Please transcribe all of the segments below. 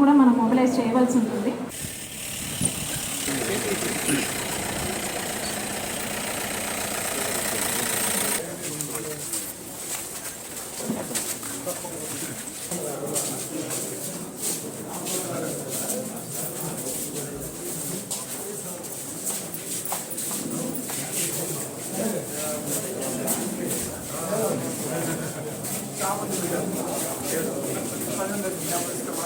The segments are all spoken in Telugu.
కూడా మనం మొబిలైజ్ చేయవలసి ఉంటుంది.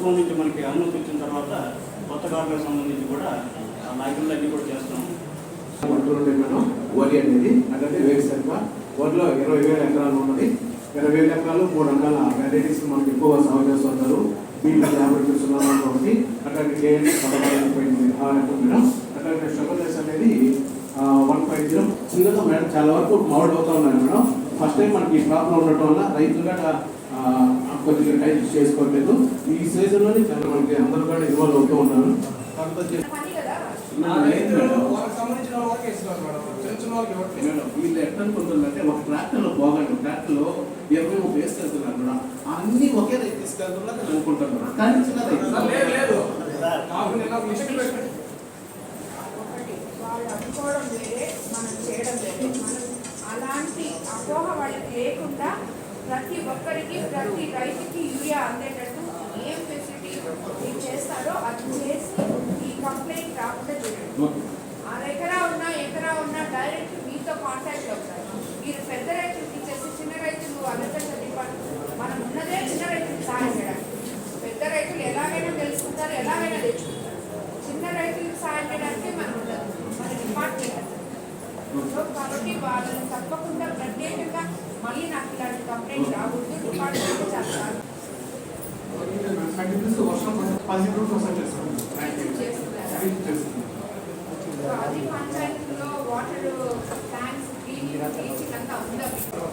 ప్రభుత్వం నుంచి మనకి అనుమతి వచ్చిన తర్వాత కొత్త కార్లకు సంబంధించి కూడా ఆ నాయకులన్నీ కూడా చేస్తున్నాం. అంటుండే మేడం వరి అనేది అంటే వేరుశనగ వరిలో ఇరవై వేల ఎకరాలు ఉన్నది. ఇరవై వేల ఎకరాలు మూడు రకాల వెరైటీస్ మనకి ఎక్కువ సాగు చేస్తుంటారు దీంట్లో యాభై సున్నా ఒకటి అట్లాంటి కేఎన్ఎస్ పదహారు ఆ రకం మేడం. అట్లాంటి షుగర్ రైస్ అనేది వన్ పాయింట్ జీరో చిన్నగా మేడం చాలా వరకు మామిడి అవుతా ఉన్నాయి మేడం. ఫస్ట్ టైం మనకి ప్రాబ్లం ఉండటం వల్ల రైతులు గట్రా కొద్దిగా టైట్ చేసుకోవట్లేదు. ఈ సీజన్లోనే చాలా మనకి అందరూ కూడా ఇన్వాల్వ్ అవుతూ ఉన్నారు. వీళ్ళు ఎట్లా అనుకుంటున్నారంటే ఒక ట్రాక్టర్లో పోగండి ట్రాక్టర్లో ఇరవై ముప్పై కూడా అన్ని ఒకే రైతు తీసుకెళ్తున్నారు అని అనుకుంటున్నారు కానీ చిన్న రైతు లేదు లేదు. నాకు నిన్న ఒక లిస్ట్ పెట్టి ఒకటి వాళ్ళు అనుకోవడం వేరే మనం చేయడం వేరే. మనం అలాంటి అపోహ వాళ్ళకి లేకుండా ప్రతి ఒక్కరికి వాళ్ళని తప్పకుండా ప్రత్యేకంగా మళ్ళీ నాకు ఇలాంటి కంప్లైంట్ రాకూడదు. డిపార్ట్మెంట్ చేస్తారు అది పంచాయతీలో వాటర్ ట్యాంక్స్ క్లీనింగ్ టీచింగ్ అంతా ఉందా మీకు?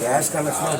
Gas connection